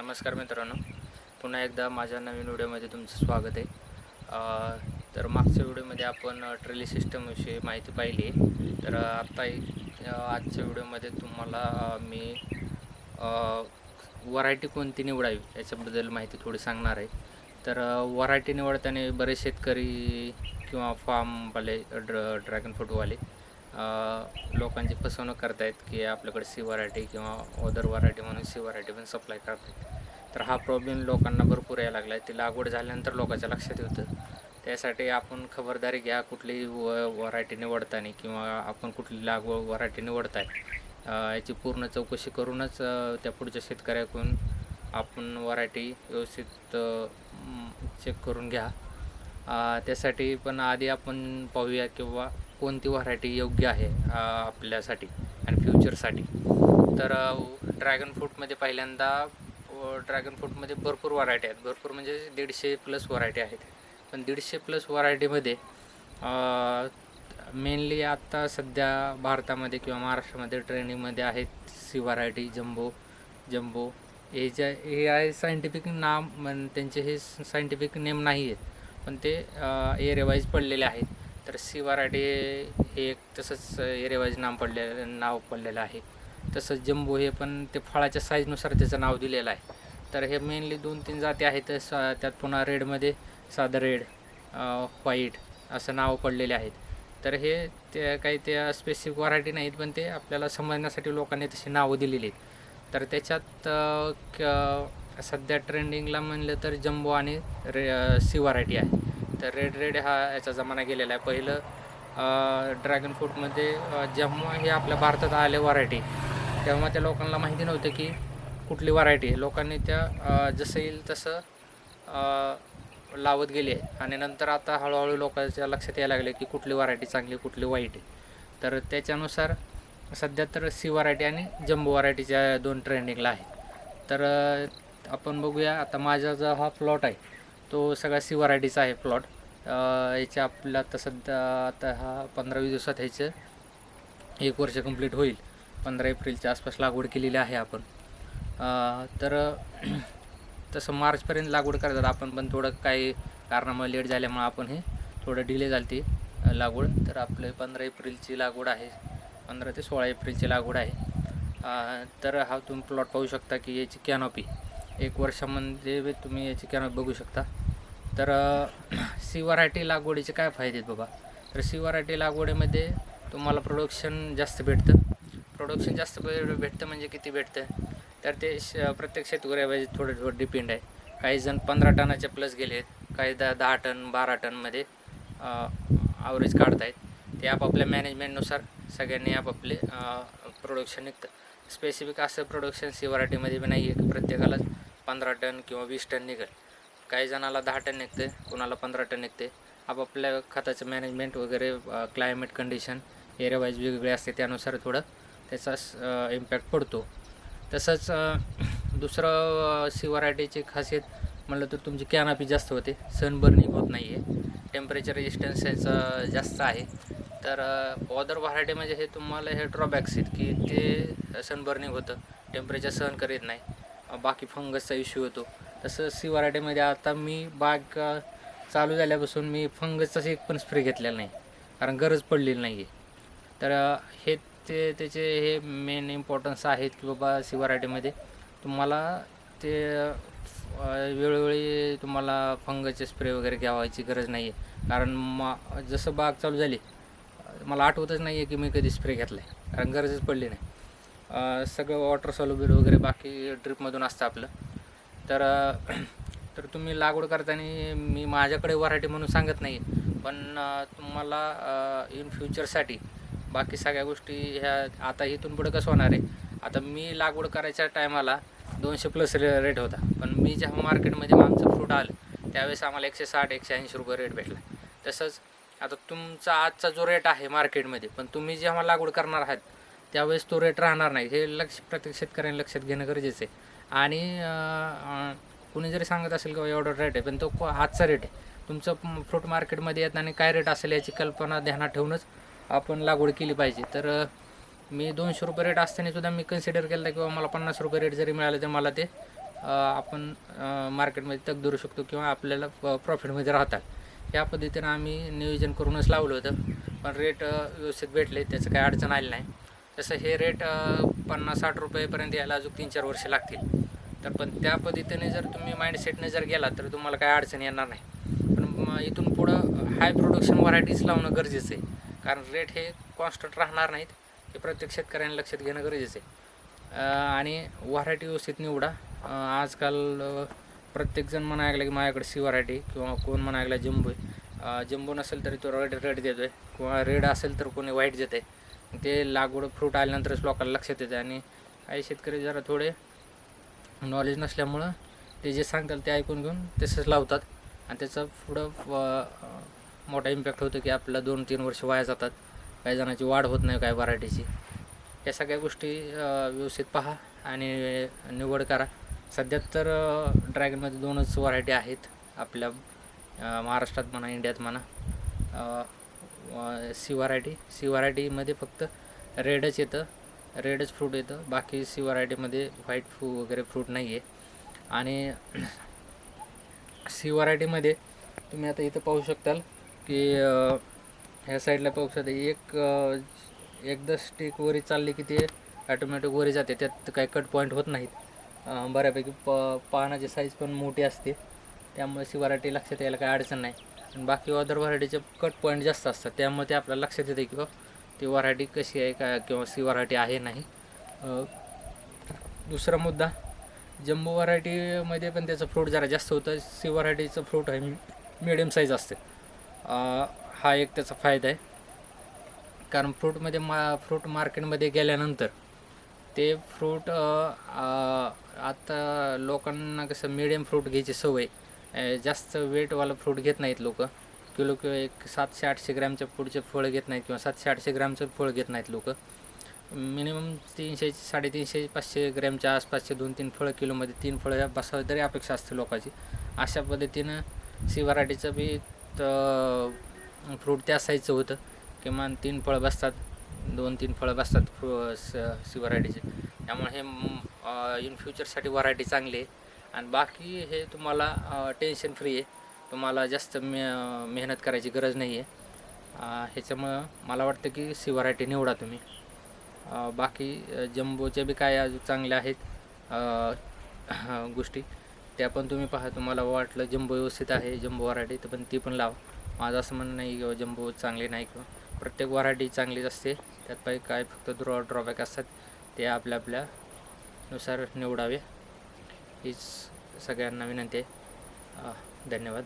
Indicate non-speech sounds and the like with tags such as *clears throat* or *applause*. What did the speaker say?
नमस्कार मित्रांनो. पुन्हा एकदा माझ्या नवीन व्हिडिओमध्ये तुमचं स्वागत आहे. तर मागच्या व्हिडिओमध्ये आपण ट्रेली सिस्टमविषयी माहिती पाहिली आहे. तर आत्ता आजच्या व्हिडिओमध्ये तुम्हाला मी व्हरायटी कोणती निवडावी याच्याबद्दल माहिती थोडी सांगणार आहे. तर व्हरायटी निवडताना बरेच शेतकरी किंवा फार्मवाले ड्र ड्रॅगन फ्रूटवाले लोकांची फसवणूक करतायत की आपल्याकडे सी व्हरायटी किंवा अदर व्हरायटी म्हणून सी व्हरायटी पण सप्लाय करतात तर हा प्रॉब्लेम लोकांना भरपूर यायला लागला आहे ती लागवड झाल्यानंतर लोकांच्या लक्षात येतं. त्यासाठी आपण खबरदारी घ्या कुठलीही व व्हरायटी निवडताना किंवा आपण कुठली लागवड व्हरायटी निवडताय याची पूर्ण चौकशी करूनच त्या पुढच्या शेतकऱ्याकडून आपण व्हरायटी व्यवस्थित चेक करून घ्या. त्यासाठी पण आधी आपण पाहूया किंवा कोणती व्हरायटी योग्य आहे आपल्यासाठी आणि फ्युचरसाठी तर ड्रॅगन फ्रूटमध्ये पहिल्यांदा ड्रॅगन फ्रूटमध्ये भरपूर व्हरायटी आहेत. भरपूर म्हणजे दीडशे प्लस व्हरायटी आहेत. पण दीडशे प्लस व्हरायटीमध्ये मेनली आत्ता सध्या भारतामध्ये किंवा महाराष्ट्रामध्ये ट्रेनिंगमध्ये आहेत सी व्हरायटी जम्बो जम्बो हे ज्या हे आहे सायंटिफिक नाम म्हण त्यांचे हे सायंटिफिक नेम नाही आहेत पण ते एरियावाईज पडलेले आहेत. तर सी वराडे हे एक तसंच एरियावाईज नाम पडले नाव पडलेलं आहे. तसंच जम्बो हे पण ते फळाच्या साईजनुसार त्याचं नाव दिलेलं आहे. तर हे मेनली दोन तीन जाती आहेत. स त्यात पुन्हा रेडमध्ये साधं रेड व्हाईट असं नाव पडलेले आहेत. तर हे ते काही ते स्पेसिफिक व्हरायटी नाहीत पण ते आपल्याला समजण्यासाठी लोकांनी तशी नावं दिलेली आहेत. तर त्याच्यात क सध्या ट्रेंडिंगला म्हणलं तर जम्बो आणि रे सी व्हरायटी आहे. तर रेड रेड हा याचा जमाना गेलेला आहे. पहिलं ड्रॅगन फ्रूटमध्ये जेव्हा हे आपल्या भारतात आले व्हरायटी तेव्हा त्या लोकांना माहिती नव्हतं की कुठली व्हरायटी आहे. लोकांनी त्या जसं येईल तसं लावत गेले. आणि नंतर आता हळूहळू लोकांच्या लक्षात यायला लागले की कुठली व्हरायटी चांगली कुठली वाईट आहे. तर त्याच्यानुसार सध्या तर सी व्हरायटी आणि जम्बो व्हरायटीच्या दोन ट्रेंडिंगला आहे. तर आपण बघूया. आता माझा जो हा प्लॉट आहे तो सगळा सी व्हरायटीचा आहे प्लॉट याच्या आपला आता सध्या आता हा पंधरा वीस दिवसात ह्याचं एक वर्ष कंप्लीट होईल. पंधरा एप्रिलच्या आसपास लागवड केलेली आहे आपण. तर *clears throat* तसं मार्चपर्यंत लागवड करतात आपण पण थोडं काही कारणामुळे लेट झाल्यामुळे आपण हे थोडं डिले झाली ती लागवड. तर आपले पंधरा एप्रिलची लागवड आहे. पंधरा ते सोळा एप्रिलची लागवड आहे. तर हा तुम्ही प्लॉट पाहू शकता की याची कॅनॉपी एक वर्षामध्ये तुम्ही याची कॅनॉपी बघू शकता. तर *clears throat* सी व्हरायटी लागवडीचे काय फायदे आहेत बाबा? तर सी व्हरायटी लागवडीमध्ये तुम्हाला प्रोडक्शन जास्त भेटतं. प्रोडक्शन जास्त भेटतं म्हणजे किती भेटतं? तर ते श प्रत्येक शेतकऱ्यावर थोडं थोडं डिपेंड आहे. काही जण पंधरा टनाचे प्लस गेले आहेत. काही दहा दहा टन बारा टनमध्ये ॲव्हरेज काढतायत. ते आपापल्या मॅनेजमेंटनुसार सगळ्यांनी आपापले प्रोडक्शन निघतं. स्पेसिफिक असं प्रोडक्शन सी व्हरायटीमध्ये बी नाही आहे प्रत्येकालाच. पंधरा टन किंवा वीस टन निघेल. काही जणाला दहा टन निघते कोणाला पंधरा टन निघते आपापल्या खताचं मॅनेजमेंट वगैरे क्लायमेट कंडिशन एरियावाईज वेगवेगळे असते त्यानुसार थोडं त्याचा इम्पॅक्ट पडतो. तसंच दुसरं सी व्हरायटीची खासियत म्हणलं तर तुमची कॅनापी जास्त होते. सनबर्निंग होत नाही आहे टेम्परेचर रेजिस्टन्स याचं जास्त आहे. तर ऑदर व्हरायटी म्हणजे हे तुम्हाला हे ड्रॉबॅक्स आहेत की ते सनबर्निंग होतं. टेम्परेचर सहन करीत नाही. बाकी फंगसचा इश्यू होतो. तसं सी व्हरायटीमध्ये आता मी बाग चालू झाल्यापासून मी फंगसचाच एक पण स्प्रे घेतलेला नाही. कारण गरज पडलेली नाही आहे तर हे ते त्याचे हे मेन इम्पॉर्टन्स आहेत की बाबा सी तुम्हाला ते वेळोवेळी तुम्हाला फंगसचे स्प्रे वगैरे घ्यावायची गरज नाही आहे कारण मा जसं बाग चालू झाली मला आठवतच नाही आहे की मी कधी स्प्रे घेतला आहे कारण गरजच पडली नाही. सगळं वॉटर सॉल्युबल वगैरे बाकी ड्रिपमधून असतं आपलं. तर *clears throat* तर तुम्ही लागवड करताना मी माझ्याकडे व्हरायटी म्हणून सांगत नाही पण तुम्हाला इन फ्युचरसाठी बाकी सगळ्या गोष्टी ह्या आता इथून पुढे कसं होणार आहे? आता मी लागवड करायच्या टायमाला दोनशे प्लस रे रेट होता. पण मी जेव्हा मार्केटमध्ये आमचं फ्रूट आलं त्यावेळेस आम्हाला एकशे साठ एकशे ऐंशी रुपये रेट भेटला. तसंच आता तुमचा आजचा जो रेट आहे मार्केटमध्ये पण तुम्ही जेव्हा लागवड करणार आहात त्यावेळेस तो रेट राहणार नाही. हे लक्ष प्रत्येक शेतकऱ्यांनी लक्षात घेणं गरजेचं आहे. आणि कुणी जरी सांगत असेल किंवा एवढा रेट आहे पण तो हातचा आजचा रेट आहे. तुमचं फ्रूट मार्केटमध्ये येत आणि काय रेट असेल याची कल्पना ध्यानात ठेवूनच आपण लागवड केली पाहिजे. तर मी दोनशे रुपये रेट असतानासुद्धा मी कन्सिडर केलं किंवा मला पन्नास रुपये रेट जरी मिळालं तर मला ते आपण मार्केटमध्ये तग धरू शकतो किंवा आपल्याला प्रॉफिटमध्ये राहतात. या पद्धतीनं आम्ही नियोजन करूनच लावलं होतं. पण रेट व्यवस्थित भेटले. त्याचं काही अडचण आली नाही. तसं हे रेट पन्नास साठ रुपयेपर्यंत यायला अजून तीन चार वर्ष लागतील. तर पण त्या पद्धतीने जर तुम्ही माइंडसेटने जर गेला तर तुम्हाला काही अडचण येणार नाही. पण इथून पुढं हाय प्रोडक्शन व्हरायटीज लावणं गरजेचं आहे. कारण रेट हे कॉन्स्टंट राहणार नाहीत. हे प्रत्येक शेतकऱ्यांनी लक्षात घेणं गरजेचं आहे. आणि व्हरायटी व्यवस्थित निवडा. आजकाल प्रत्येकजण म्हणायला लागला की माझ्याकडे सी व्हरायटी किंवा कोण म्हणायला लागला जम्बो आहे. जम्बो नसेल तरी तो रेड रेड देतो आहे किंवा रेड असेल तर कोणी व्हाईट देत आहे ते लागवड फ्रूट आल्यानंतरच लोकांना लक्षात येते. आणि काही शेतकरी जरा थोडे नॉलेज नसल्यामुळं ते जे सांगतात ते ऐकून घेऊन तसंच लावतात. आणि त्याचा पुढं व- मोठा इम्पॅक्ट होतो की आपल्याला दोन तीन वर्ष वाया जातात. काही जणांची वाढ होत नाही काय व्हरायटीची या सगळ्या गोष्टी व्यवस्थित पहा आणि निवड करा. सध्या तर ड्रॅगनमध्ये दोनच व्हरायटी आहेत. आपल्या महाराष्ट्रात म्हणा इंडियात म्हणा. C variety. सी व्हरायटीमध्ये फक्त रेडच येतं रेडच फ्रूट येतं. बाकी सी व्हरायटीमध्ये व्हाईट फ्रू वगैरे फ्रूट नाही आहे आणि सी व्हरायटीमध्ये तुम्ही आता इथं पाहू शकताल की ह्या साईडला पाहू शकता एक एकदा स्टिक वरी चालली की ते ॲटोमॅटिक वरी जाते. त्यात काही कट पॉईंट होत नाहीत. बऱ्यापैकी प पानाची साईज पण मोठी असते. त्यामुळे सी व्हरायटी लक्षात यायला काही अडचण नाही. आणि बाकी अदर व्हरायटीचे कट पॉईंट जास्त असतात. त्यामुळे ते आपल्याला लक्षात येते की बा ती व्हरायटी कशी आहे का किंवा सी व्हरायटी आहे नाही. दुसरा मुद्दा जम्बो व्हरायटीमध्ये पण त्याचं फ्रूट जरा जास्त होतं. सी व्हरायटीचं फ्रूट आहे मिडियम साईज असते. हा एक त्याचा फायदा आहे. कारण फ्रूटमध्ये मा फ्रूट मार्केटमध्ये गेल्यानंतर ते फ्रूट आता लोकांना कसं मिडियम फ्रूट घ्यायची सवय जास्त वेटवाला फ्रूट घेत नाहीत लोक. किलो किंवा एक सातशे आठशे ग्रॅमच्या पुढचे फळं घेत नाहीत किंवा सातशे आठशे ग्रॅमचं फळ घेत नाहीत लोक. मिनिमम तीनशे साडेतीनशे पाचशे ग्रॅमच्या आसपासचे दोन तीन फळं किलोमध्ये तीन फळं बसावं तरी अपेक्षा असते लोकांची. अशा पद्धतीनं सी व्हरायटीचं बी फ्रूट त्या साईजचं होतं. किमान तीन फळं बसतात दोन तीन फळं बसतात फ्रू सी व्हरायटीचे त्यामुळे हे इन फ्युचरसाठी व्हरायटी चांगली आहे. आणि बाकी हे तुम्हाला टेन्शन फ्री आहे. तुम्हाला जास्त मे मेहनत करायची गरज नाही आहे. ह्याच्यामुळं मला वाटतं की सी व्हरायटी निवडा तुम्ही. बाकी जम्बोच्या बी काय अजून चांगल्या आहेत गोष्टी. त्या पण तुम्ही पहा तुम्हाला वाटलं जम्बो व्यवस्थित आहे जम्बो व्हरायटी तर पण ती पण लावा. माझं असं म्हणणं नाही किंवा जम्बो चांगली नाही किंवा प्रत्येक व्हरायटी चांगलीच असते. त्यात पाहिजे काय फक्त ड्रॉ ड्रॉबॅक असतात. ते आपल्या आपल्यानुसार निवडावे. हीच सगळ्यांना विनंती आहे. धन्यवाद.